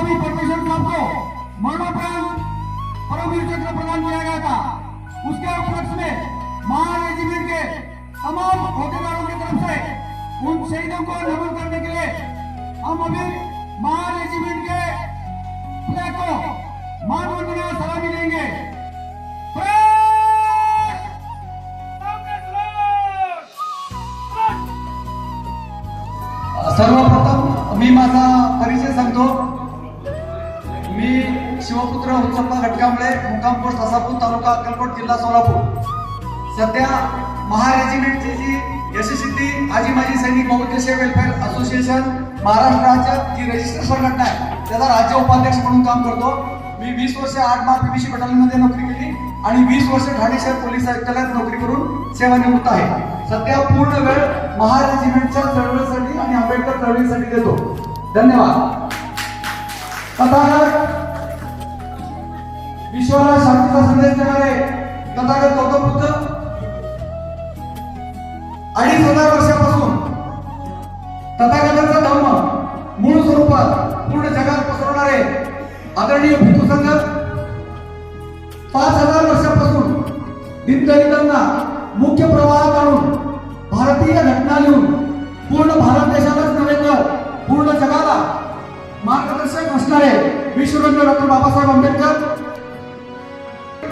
भी परमेश्वर साहब को मरणोपरांत परमवीर चक्र प्रदान किया गया था। उसके उपलक्ष्य में महा रेजिमेंट के तमाम अहदेदारों की तरफ़ से उन शहीदों को नमन करने के लिए हम अभी महा रेजिमेंट के फ्लैग को मान वंदना सलामी देंगे सर्वप्रथम मी माझा परिचय सांगतो. मी शिवपुत्र हुचप्पा घटकांबळे मुक्काम पोस्ट तालुका अक्कलकोट जिल्हा सोलापूर. सध्या महारेजिमेंटची जी यशस्वी आजी माजी सैनिक बहुउद्देशीय वेलफेअर असोसिएशन महाराष्ट्राच्या जी रजिस्टर संघटना आहे त्याचा राज्य उपाध्यक्ष म्हणून काम करतो. मी वीस वर्ष आठ मार्क पीबीसी बटालियनमध्ये नोकरी केली आणि वीस वर्ष ठाणे शहर पोलीस आयुक्तालयात नोकरी करून सेवानिवृत्त आहे. सध्या पूर्ण वेळ महारेजिमेंटच्या चळवळीसाठी आणि आंबेडकर चळवळीसाठी देतो. धन्यवाद. तथागत विश्वाला शांतीचा संदेश देणारे तथागत गौतम बुद्ध अडीच हजार वर्षापासून तथागतांचा धर्म मूळ स्वरूपात पूर्ण जगात पसरवणारे आदरणीय भिक्खू संघ पाच हजार वर्षापासून दीनदलितांना मुख्य प्रवाहात मार्गदर्शक असणारे विश्वरत्न डॉक्टर बाबासाहेब आंबेडकर.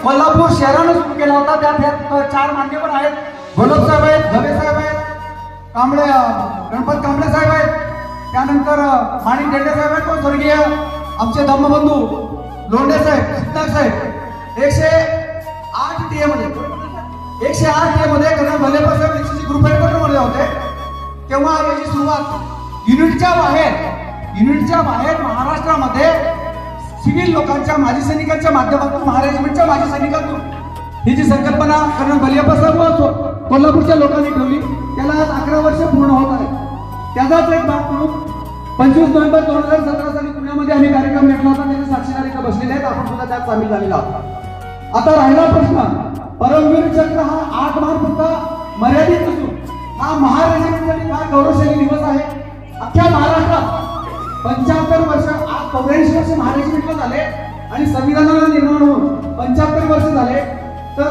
कोल्हापूर शहरानं सुरू केला होता त्यात चार मान्य पण आहेत. गोलब साहेब आहेत धवे साहेब आहेत कांबळे गणपत कांबळे साहेब आहेत. त्यानंतर माणिक डेंडे साहेब आहेत तो स्वर्गीय आमचे धम्मबंधू लोंढे साहेब सिद्धार्थ साहेब. एकशे आठ टी मध्ये. एकशे आठ टी मध्ये कर्नल भलेपर साहेब एकशे ग्रुप हेडक्वार्टरमध्ये होते. तेव्हा याची सुरुवात युनिटच्या बाहेर युनिटच्या बाहेर महाराष्ट्रामध्ये सिव्हिल लोकांच्या माजी सैनिकांच्या माध्यमातून महाराजमेंटच्या माजी सैनिकांतून ही जी संकल्पना कर्ण बलियाप्पा सर्व कोल्हापूरच्या लोकांनी ठेवली त्याला आज अकरा वर्ष पूर्ण होत आहे त्याचाच एक भाग म्हणून पंचवीस नोव्हेंबर दोन हजार सतरा साली पुण्यामध्ये आम्ही कार्यक्रम घेतला होता त्याचे साक्षीदार इथं बसलेले आहेत आपण सुद्धा त्यात सामील झालेला आहोत. आता राहिला प्रश्न परमवीर चक्र हा आठ मार फक्त मर्यादित नसून. हा महारेजिमेंटसाठी फार गौरवशाली दिवस आहे? अख्ख्या महाराष्ट्रात पंच्याहत्तर वर्ष आज चौऱ्याऐंशी वर्ष महारेजिमेंटला झाले आणि संविधानाला निर्माण होऊन पंच्याहत्तर वर्ष झाले. तर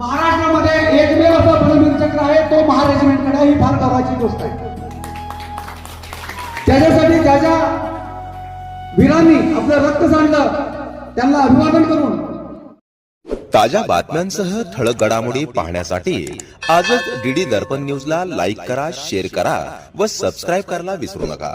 महाराष्ट्रामध्ये एकमेव असा परमवीर चक्र आहे तो महारेजिमेंटकडे ही फार गौरवाची गोष्ट आहे. त्याच्यासाठी ज्या ज्या वीरांनी आपलं रक्त सांडलं त्यांना अभिवादन करून ताज्या बातम्यांसह ठळक घडामोडी पाहण्यासाठी आजच डीडी दर्पण न्यूजला लाईक करा शेअर करा व सबस्क्राईब करायला विसरू नका.